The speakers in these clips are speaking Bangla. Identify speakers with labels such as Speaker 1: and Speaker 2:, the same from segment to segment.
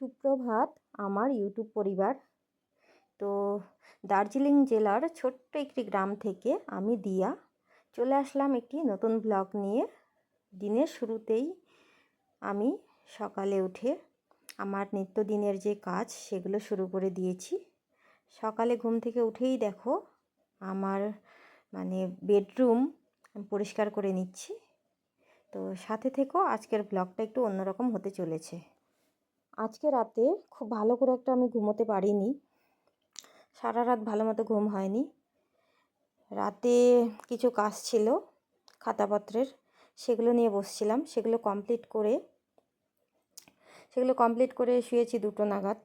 Speaker 1: সুপ্রভাত আমার ইউটিউব পরিবার। তো দার্জিলিং জেলার ছোট্ট একটি গ্রাম থেকে আমি দিয়া চলে আসলাম একটি নতুন ব্লগ নিয়ে। দিনের শুরুতেই আমি সকালে উঠে আমার নিত্যদিনের যে কাজ সেগুলো শুরু করে দিয়েছি। সকালে ঘুম থেকে উঠেই দেখো আমার মানে বেডরুম পরিষ্কার করে নিচ্ছি। তো সাথে থেকেও আজকের ব্লগটা একটু অন্যরকম হতে চলেছে। আজকে রাতে খুব ভালো করে একটা আমি ঘুমোতে পারিনি। সারা রাত ভালো মতো ঘুম হয়নি। রাতে কিছু কাজ ছিল, খাতাপত্রের, সেগুলো নিয়ে বসছিলাম। সেগুলো কমপ্লিট করে, সেগুলো কমপ্লিট করে শুয়েছি দুটো নাগাদ।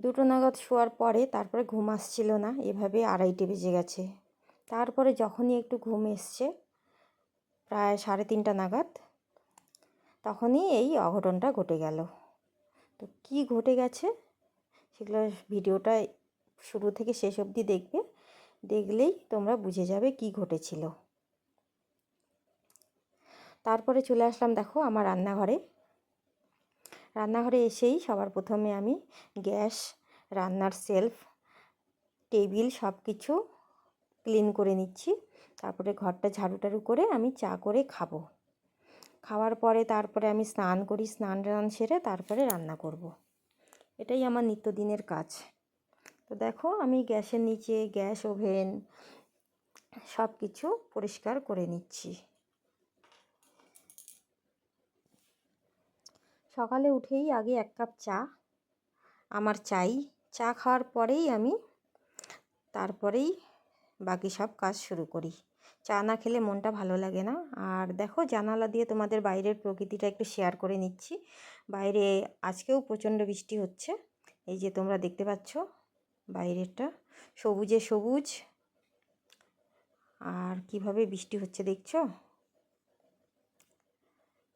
Speaker 1: দুটো নাগাদ শোয়ার পরে তারপরে ঘুম আসছিল না, এভাবে আড়াইটে বেজে গেছে। তারপরে যখনই একটু ঘুম এসছে, প্রায় সাড়ে তিনটা নাগাদ, তখনই এই অঘটনটা ঘটে গেল। তো কি ঘটে গেছে? সেগুলো ভিডিওটা শুরু থেকে শেষ অবধি দেখবে। দেখলেই তোমরা বুঝে যাবে কি ঘটেছিল। তারপরে চলে আসলাম দেখো আমার রান্নাঘরে। রান্নাঘরে এসেই সবার প্রথমে আমি গ্যাস, রান্নার সেলফ, টেবিল সব কিছু ক্লিন করে নিচ্ছি। তারপরে ঘরটা ঝাড়ু টাড়ু করে আমি চা করে খাব। খাওয়ার পরে তারপরে আমি স্নান করি, স্নান টান সেরে তারপরে রান্না করব। এটাই আমার নিত্যদিনের কাজ। তো দেখো আমি গ্যাসের নিচে, গ্যাস ওভেন সব কিছু পরিষ্কার করে নিচ্ছি। সকালে উঠেই আগে এক কাপ চা, আমার চাই। চা খাওয়ার পরেই আমি তারপরেই বাকি সব কাজ শুরু করি। চা না খেলে মনটা ভালো লাগে না। আর দেখো, জানালা দিয়ে তোমাদের বাইরের প্রকৃতিটা একটু শেয়ার করে নিচ্ছি। বাইরে আজকেও প্রচণ্ড বৃষ্টি হচ্ছে। এই যে তোমরা দেখতে পাচ্ছ, বাইরেরটা সবুজে সবুজ। আর কীভাবে বৃষ্টি হচ্ছে দেখছ?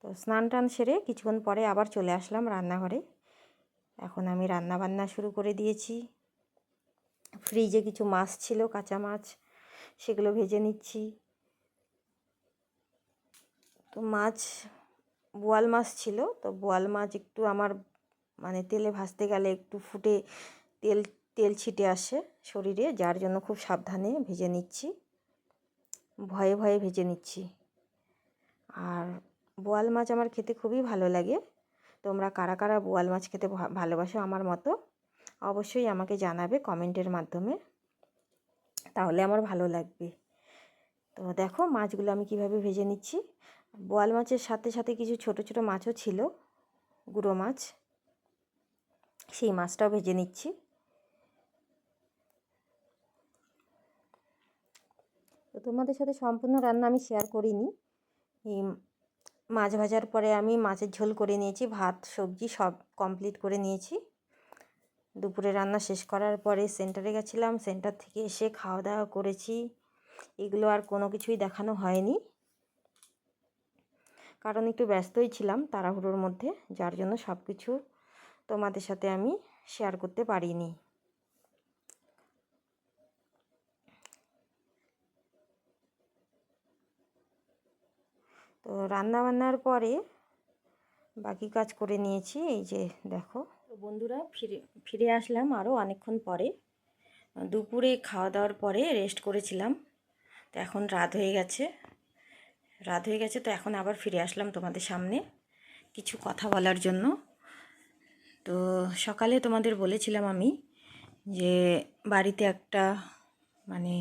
Speaker 1: তো স্নান টান সেরে কিছুক্ষণ পরে আবার চলে আসলাম রান্নাঘরে। এখন আমি রান্না বান্না শুরু করে দিয়েছি। ফ্রিজে কিছু মাছ ছিল, কাঁচা মাছ। সেগুলো ভেজে নিচ্ছি। তো মাছ, বোয়াল মাছ ছিল, তো বোয়াল মাছ একটু আমার মানে তেলে ভাজতে গেলে একটু ফুটে তেল তেল ছিটে আসে শরীরে, যার জন্য খুব সাবধানে ভেজে নিচ্ছি। ভয়ে ভয়ে ভেজে নিচ্ছি। আর বোয়াল মাছ আমার খেতে খুবই ভালো লাগে। তোমরা কারা কারা বোয়াল মাছ খেতে ভালোবাসো আমার মতো, অবশ্যই আমাকে জানাবে কমেন্টের মাধ্যমে। তাহলে আমার ভালো লাগবে। তো দেখো মাছগুলো আমি কীভাবে ভেজে নিচ্ছি। বোয়াল মাছের সাথে সাথে কিছু ছোট ছোট মাছও ছিল। গুঁড়ো মাছ। সেই মাছটাও ভেজে নিচ্ছি। তো তোমাদের সাথে সম্পূর্ণ রান্না আমি শেয়ার করিনি। এই মাছ ভাজার পরে আমি মাছের ঝোল করে নিয়েছি। ভাত, সবজি সব কমপ্লিট করে নিয়েছি। দুপুরে রান্না শেষ করার পরে সেন্টারে গেছিলাম। সেন্টার থেকে এসে খাওয়া দাওয়া করেছি। এগুলো আর কোনো কিছুই দেখানো হয়নি। কারণ একটু ব্যস্তই ছিলাম তাড়াহুড়োর মধ্যে, যার জন্য সব কিছু তোমাদের সাথে আমি শেয়ার করতে পারিনি। তো রান্না বান্নার পরে বাকি কাজ করে নিয়েছি। এই যে দেখো তো বন্ধুরা, ফিরে ফিরে আসলাম আরও অনেকক্ষণ পরে। দুপুরে খাওয়া দাওয়ার পরে রেস্ট করেছিলাম। তো এখন রাত হয়ে গেছে। রাত হয়ে গেছে, তো এখন আবার ফিরে আসলাম তোমাদের সামনে কিছু কথা বলার জন্য। তো সকালে তোমাদের বলেছিলাম আমি যে বাড়িতে একটা মানে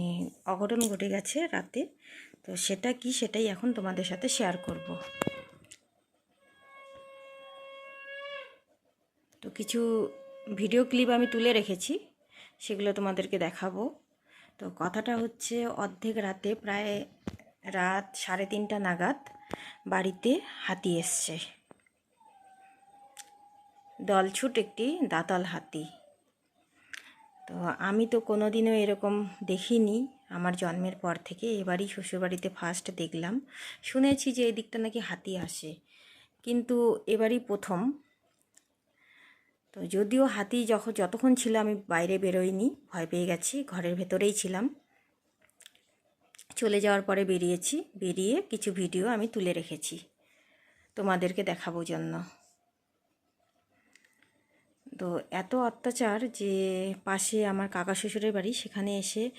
Speaker 1: অঘটন ঘটে গেছে রাতে। তো সেটা কি সেটাই এখন তোমাদের সাথে শেয়ার করব। তো কিছু ভিডিও ক্লিপ আমি তুলে রেখেছি, সেগুলো তোমাদেরকে দেখাবো। তো কথাটা হচ্ছে, অর্ধেক রাতে প্রায় রাত সাড়ে তিনটা নাগাদ বাড়িতে হাতি এসছে। দলছুট একটি দাতাল হাতি। তো আমি তো কোনো দিনও এরকম দেখিনি, আমার জন্মের পর থেকে। এবারই শ্বশুরবাড়িতে ফার্স্ট দেখলাম। শুনেছি যে এদিকটা নাকি হাতি আসে। কিন্তু এবারই প্রথম। তো যদিও হাতি যখন যতক্ষণ ছিল আমি বাইরে বেরোইনি, ভয় পেয়ে গেছি, ঘরের ভেতরেই ছিলাম। চলে যাওয়ার পরে বেরিয়েছি, বেরিয়ে কিছু ভিডিও আমি তুলে রেখেছি তোমাদেরকে দেখাবো জন্য। তো এত অত্যাচার যে পাশে আমার কাকা শ্বশুরের বাড়ি, সেখানে এসে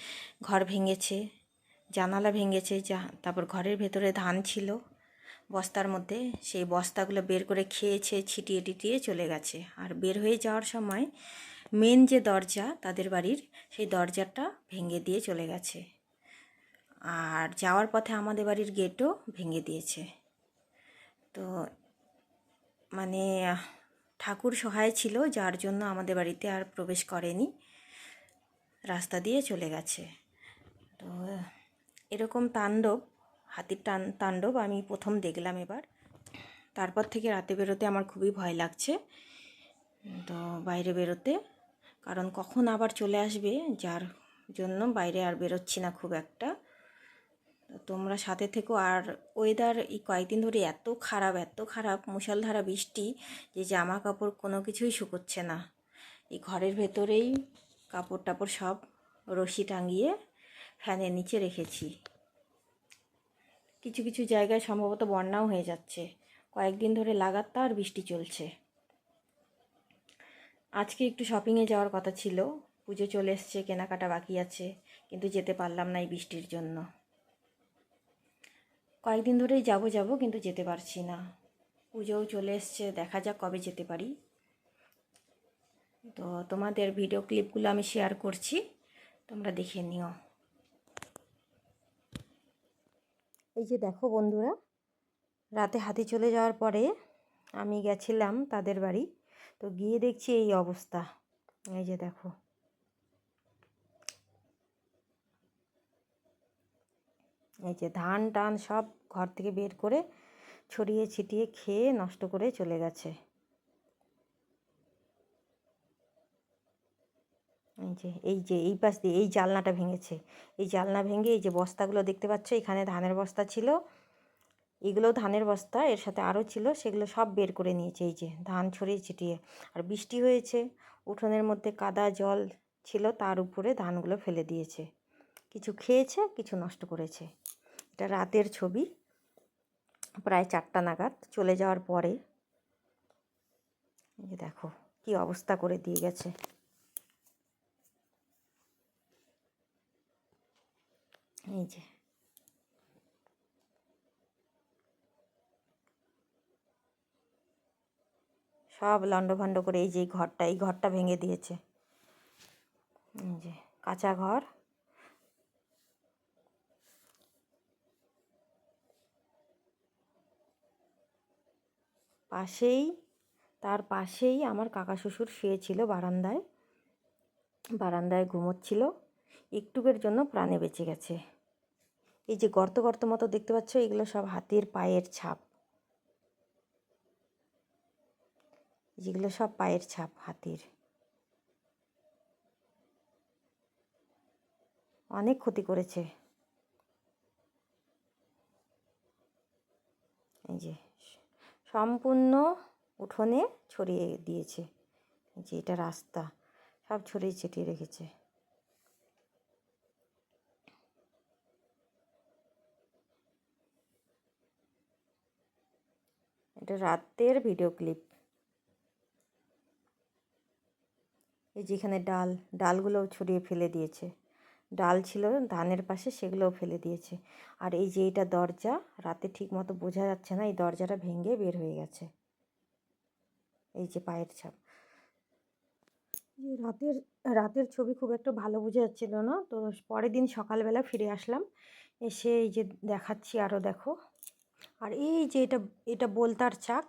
Speaker 1: ঘর ভেঙেছে, জানালা ভেঙেছে, যা, তারপর ঘরের ভেতরে ধান ছিল। বস্তার মধ্যে, সেই বস্তাগুলো বের করে খেয়েছে, ছিটিয়ে টিটিয়ে চলে গেছে। আর বের হয়ে যাওয়ার সময় মেন যে দরজা তাদের বাড়ির, সেই দরজাটা ভেঙে দিয়ে চলে গেছে। আর যাওয়ার পথে আমাদের বাড়ির গেটও ভেঙে দিয়েছে। তো মানে ঠাকুর সহায় ছিল, যার জন্য আমাদের বাড়িতে আর প্রবেশ করেনি। রাস্তা দিয়ে চলে গেছে। তো এরকম তাণ্ডব হাতির টান, তাণ্ডব আমি প্রথম দেখলাম এবার। তারপর থেকে রাতে বেরোতে আমার খুবই ভয় লাগছে। তো বাইরে বেরোতে, কারণ কখন আবার চলে আসবে, যার জন্য বাইরে আর বেরোচ্ছি না খুব একটা। তোমরা সাথে থেকো। আর ওয়েদার এই কয়েকদিন ধরে এত খারাপ এত খারাপ, মুষলধারা, বৃষ্টি, যে জামা কাপড় কোনো কিছুই শুকোচ্ছে না। এই ঘরের ভেতরেই কাপড় টাপড় সব রশি টাঙিয়ে ফ্যানের নিচে রেখেছি। কিছু কিছু জায়গায় সম্ভবত বন্যাও হয়ে যাচ্ছে। কয়েকদিন ধরে লাগাতার বৃষ্টি চলছে। আজকে একটু শপিংয়ে যাওয়ার কথা ছিল। পুজো চলে এসছে, কেনাকাটা বাকি আছে, কিন্তু যেতে পারলাম না এই বৃষ্টির জন্য। কয়েকদিন ধরেই যাব যাব, কিন্তু যেতে পারছি না। পুজোও চলে এসছে, দেখা যাক কবে যেতে পারি। তো তোমাদের ভিডিও ক্লিপগুলো আমি শেয়ার করছি, তোমরা দেখে নিও। এই যে দেখো বন্ধুরা, রাতে হাতি চলে যাওয়ার পরে আমি গেছিলাম তাদের বাড়ি। তো গিয়ে দেখছি এই অবস্থা। এই যে দেখো। এই যে ধান টান সব ঘর থেকে বের করে ছড়িয়ে ছিটিয়ে খেয়ে নষ্ট করে চলে গেছে। যে এই যে এই পাশ দিয়ে এই জালনাটা ভেঙেছে। এই জালনা ভেঙে এই যে বস্তাগুলো দেখতে পাচ্ছ, এখানে ধানের বস্তা ছিল। এগুলো ধানের বস্তা, এর সাথে আরও ছিল, সেগুলো সব বের করে নিয়েছে। এই যে ধান ছড়িয়ে ছিটিয়ে। আর বৃষ্টি হয়েছে, উঠোনের মধ্যে কাদা জল ছিল, তার উপরে ধানগুলো ফেলে দিয়েছে। কিছু খেয়েছে, কিছু নষ্ট করেছে। এটা রাতের ছবি। প্রায় চারটা নাগাদ চলে যাওয়ার পরে। দেখো, কি অবস্থা করে দিয়ে গেছে। এই যে। সব লণ্ডভণ্ড করে এই যে ঘরটা, এই ঘরটা ভেঙে দিয়েছে। এই যে, কাঁচা ঘর। পাশেই, তার পাশেই আমার কাকা শ্বশুর শুয়েছিল বারান্দায়। বারান্দায় ঘুমোচ্ছিল। একটুকের জন্য প্রাণে বেঁচে গেছে। এই যে গর্ত গর্ত মতো দেখতে পাচ্ছ, এগুলো সব হাতির পায়ের ছাপ। যেগুলো সব পায়ের ছাপ, হাতির। অনেক ক্ষতি করেছে। এই যে সম্পূর্ণ উঠোনে ছড়িয়ে দিয়েছে। যে এটা রাস্তা, সব ছড়িয়ে ছিটিয়ে রেখেছে। এটা রাতের ভিডিও ক্লিপ এই যেখানে ডাল, ডালগুলোও ছড়িয়ে ফেলে দিয়েছে। ডাল ছিল ধানের পাশে, সেগুলোও ফেলে দিয়েছে। আর এই যে এটা দরজা, রাতে ঠিক মতো বোঝা যাচ্ছে না, এই দরজাটা ভেঙে বের হয়ে গেছে। এই যে পায়ের ছাপ। রাতের রাতের ছবি খুব একটা ভালো বোঝা যাচ্ছিল না। তো পরের দিন সকালবেলা ফিরে আসলাম। এসে এই যে দেখাচ্ছি আরও দেখো। আর এই যে এটা এটা বোলতার চাক,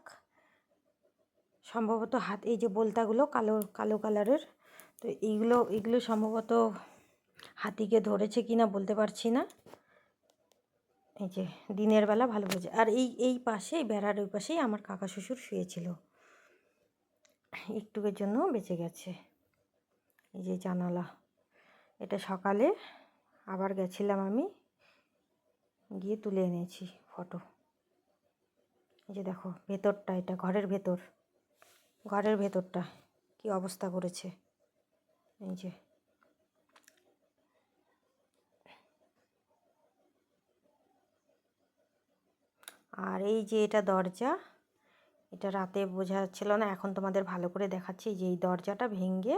Speaker 1: সম্ভবত হাত, এই যে বোলতাগুলো কালো কালো কালারের, তো এইগুলো, এগুলো সম্ভবত হাতিকে ধরেছে কি না বলতে পারছি না। এই যে দিনের বেলা ভালো বোঝে, আর এই এই পাশে বেড়ার ওই পাশেই আমার কাকা শ্বশুর শুয়েছিল। একটুকের জন্য বেঁচে গেছে। এই যে জানালা, এটা সকালে আবার গেছিলাম আমি, গিয়ে তুলে এনেছি ফটো। এই যে দেখো, ভেতরটা, এটা ঘরের ভেতর। ঘরের ভেতরটা কি অবস্থা করেছে? এই যে। আর এই যে এটা দরজা, এটা রাতে বোঝা যাচ্ছিল না, এখন তোমাদের ভালো করে দেখাচ্ছি যে এই দরজাটা ভেঙে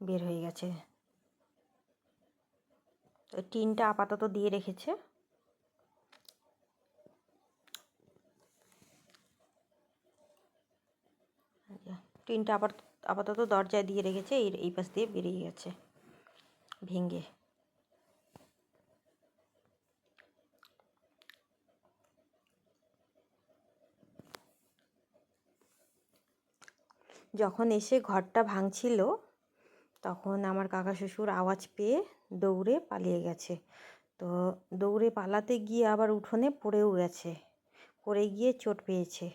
Speaker 1: বের হয়ে গেছে। টিনটা আপাতত দিয়ে রেখেছে। টিনটা আবার আপাতত দরজায় দিয়ে রেখেছে, এই এই পাশ দিয়ে বেরিয়ে গেছে। ভেঙে। যখন এসে ঘরটা ভাঙছিল, তখন আমার কাকা শ্বশুর আওয়াজ পেয়ে দৌড়ে পালিয়ে গেছে। তো দৌড়ে পালাতে গিয়ে আবার উঠোনে পড়েও গেছে, পড়ে গিয়ে চোট পেয়েছে।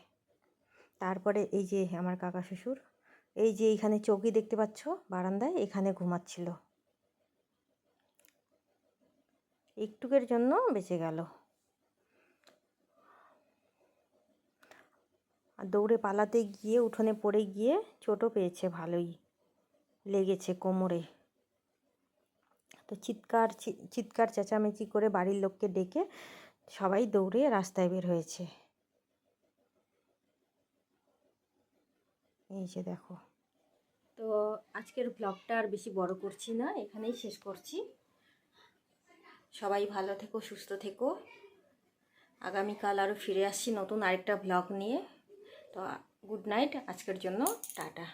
Speaker 1: তারপরে এই যে আমার কাকা শ্বশুর এই যে এইখানে চৌকি দেখতে পাচ্ছ, বারান্দায় এখানে ঘুমাচ্ছিল। একটুকের জন্য বেঁচে গেল। দৌড়ে পালাতে গিয়ে, উঠোনে পড়ে গিয়ে চোটও পেয়েছে, ভালোই লেগেছে কোমরে। তো চিৎকার চিৎকার চেঁচামেচি করে বাড়ির লোককে ডেকে সবাই দৌড়ে রাস্তায় বের হয়েছে। এই যে দেখো। তো আজকের ব্লগটা আর বেশি বড় করছি না, এখানেই শেষ করছি। সবাই ভালো থেকো, সুস্থ থেকো। আগামীকাল আরও ফিরে আসছি নতুন আরেকটা ব্লগ নিয়ে। তো গুড নাইট আজকের জন্য, টাটা।